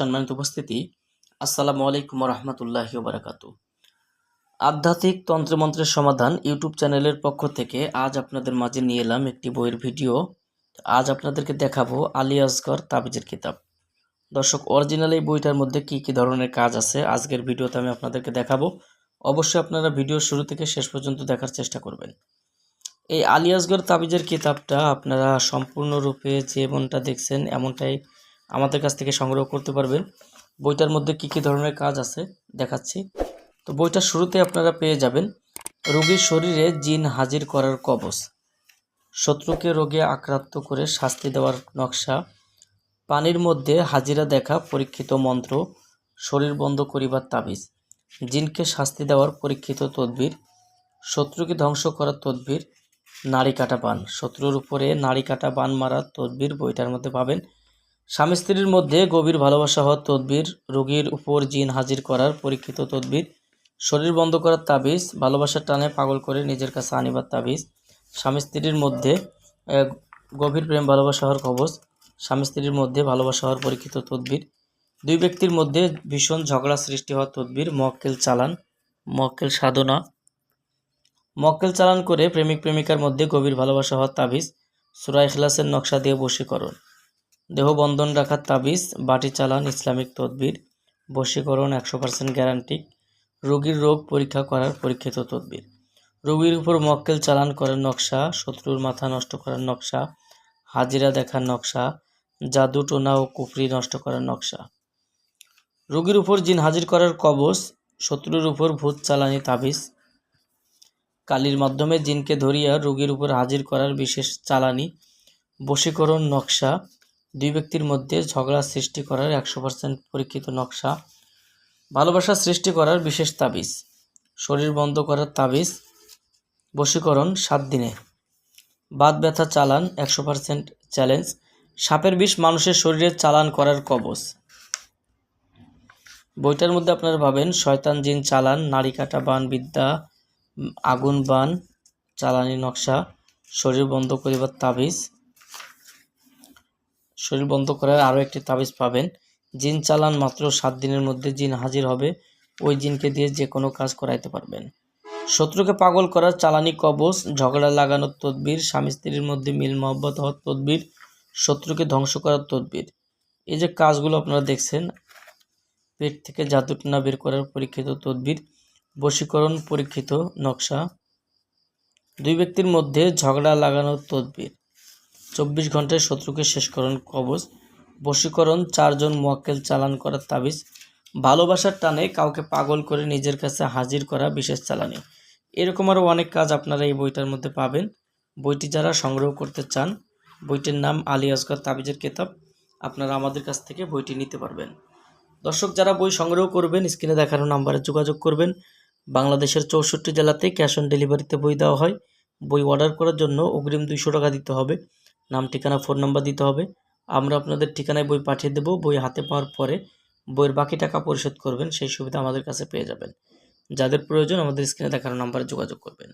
সম্মানিত উপস্থিতি, আসসালামু আলাইকুম রহমতুল্লাহি বারাকাতু আধ্যাত্মিক তন্ত্রমন্ত্রের সমাধান ইউটিউব চ্যানেলের পক্ষ থেকে আজ আপনাদের মাঝে নিয়ে এলাম একটি বইয়ের ভিডিও। আজ আপনাদেরকে দেখাবো আলী আসগর তাবিজের কিতাব। দর্শক, অরিজিনাল এই বইটার মধ্যে কি কি ধরনের কাজ আছে আজকের ভিডিওতে আমি আপনাদেরকে দেখাবো। অবশ্যই আপনারা ভিডিও শুরু থেকে শেষ পর্যন্ত দেখার চেষ্টা করবেন। এই আলী আসগর তাবিজের কিতাবটা আপনারা সম্পূর্ণরূপে যেমনটা দেখছেন, এমনটাই আমাদের কাছ থেকে সংগ্রহ করতে পারবেন বইটার মধ্যে কি কি ধরনের কাজ আছে দেখাচ্ছি। তো বইটা শুরুতে আপনারা পেয়ে যাবেন রোগীর শরীরে জিন হাজির করার কবচ। শত্রুকে রোগে আক্রান্ত করে শাস্তি দেওয়ার নকশা। পানির মধ্যে হাজিরা দেখা পরীক্ষিত মন্ত্র, শরীর বন্ধ করিবার তাবিজ। জিনকে শাস্তি দেওয়ার পরীক্ষিত তদবির, শত্রুকে ধ্বংস করার তদবির, নাড়ি কাটা বান। শত্রুর উপরে নাড়ি কাটা বান মারার তদবির বইটার মধ্যে পাবেন। স্বামী স্ত্রীর মধ্যে গভীর ভালোবাসা হওয়ার তদবির, রোগীর উপর জিন হাজির করার পরীক্ষিত তদবির, শরীর বন্ধ করার তাবিজ, ভালোবাসার টানে পাগল করে নিজের কাছে আনিবার তাবিজ, স্বামী স্ত্রীর মধ্যে গভীর প্রেম, ভালোবাসা হওয়ার কবচ, স্বামী স্ত্রীর মধ্যে ভালোবাসা হওয়ার পরীক্ষিত তদবির, দুই ব্যক্তির মধ্যে ভীষণ ঝগড়া সৃষ্টি হওয়ার তদবির, মক্কেল চালান, মক্কেল সাধনা। মক্কেল চালান করে প্রেমিক প্রেমিকার মধ্যে গভীর ভালোবাসা হওয়ার তাবিজ, সুরা ইখলাসের নকশা দিয়ে বশীকরণ। দেহ বন্ধন রাখার তাবিজ, বাটি চালান, ইসলামিক তদবির, বশীকরণ একশো পার্সেন্ট গ্যারান্টি রোগীর রোগ পরীক্ষা করার পরীক্ষিত তদবির। রোগীর উপর মক্কেল চালান করার নকশা, শত্রুর মাথা নষ্ট করার নকশা, হাজিরা দেখার নকশা, জাদু টোনা ও কুফরি নষ্ট করার নকশা। রোগীর উপর জিন হাজির করার কবচ, শত্রুর উপর ভূত চালানি তাবিজ। কালির মাধ্যমে জিনকে ধরিয়া রোগীর উপর হাজির করার বিশেষ চালানি, বশীকরণ নকশা দুই ব্যক্তির মধ্যে ঝগড়া সৃষ্টি করার একশো পার্সেন্ট পরীক্ষিত নকশা। ভালোবাসা সৃষ্টি করার বিশেষ তাবিজ। শরীর বন্ধ করার তাবিজ। বশীকরণ সাত দিনে। বাত ব্যথা চালান একশো পার্সেন্ট চ্যালেঞ্জ সাপের বিষ মানুষের শরীরে চালান করার কবচ। বইটার মধ্যে আপনারা পাবেন, শয়তান জিন চালান নাড়ি কাটা বান, বিদ্যা আগুন বান, চালানি নকশা, শরীর বন্ধ করিবার তাবিজ। শরীর বন্ধ করার আরও একটি তাবিজ পাবেন। জিন চালান মাত্র সাত দিনের মধ্যে জিন হাজির হবে। ওই জিনকে দিয়ে যে কোনো কাজ করাইতে পারবেন। শত্রুকে পাগল করার চালানি কবচ, ঝগড়া লাগানোর তদবির, স্বামী স্ত্রীর মধ্যে মিল মহব্বত হওয়ার তদবির, শত্রুকে ধ্বংস করার তদবির। এই যে কাজগুলো আপনারা দেখছেন, পেট থেকে জাদুটনা বের করার পরীক্ষিত তদবির, বশীকরণ পরীক্ষিত নকশা। দুই ব্যক্তির মধ্যে ঝগড়া লাগানোর তদবির। চব্বিশ ঘন্টায় শত্রুকে শেষকরণ কবচ বশীকরণ, চারজন মোয়াক্কেল চালান করার তাবিজ। ভালোবাসার টানে কাউকে পাগল করে নিজের কাছে হাজির করা বিশেষ চালানি। এরকম আরও অনেক কাজ আপনারা এই বইটার মধ্যে পাবেন। বইটি যারা সংগ্রহ করতে চান, বইটির নাম আলী আসগর তাবিজের কেতাব, আপনারা আমাদের কাছ থেকে বইটি নিতে পারবেন। দর্শক, যারা বই সংগ্রহ করবেন, স্ক্রিনে দেখানো নাম্বারে যোগাযোগ করবেন। বাংলাদেশের চৌষট্টি জেলাতে ক্যাশ অন ডেলিভারিতে বই দেওয়া হয়। বই অর্ডার করার জন্য অগ্রিম দুইশো টাকা দিতে হবে। নাম, ঠিকানা ফোন নাম্বার দিতে হবে। আমরা আপনাদের ঠিকানায় বই পাঠিয়ে দেব। বই হাতে পাওয়ার পরে বইয়ের বাকি টাকা পরিশোধ করবেন, সেই সুবিধা আমাদের কাছে পেয়ে যাবেন। যাদের প্রয়োজন আমাদের স্ক্রিনে দেখানো নাম্বারে যোগাযোগ করবেন।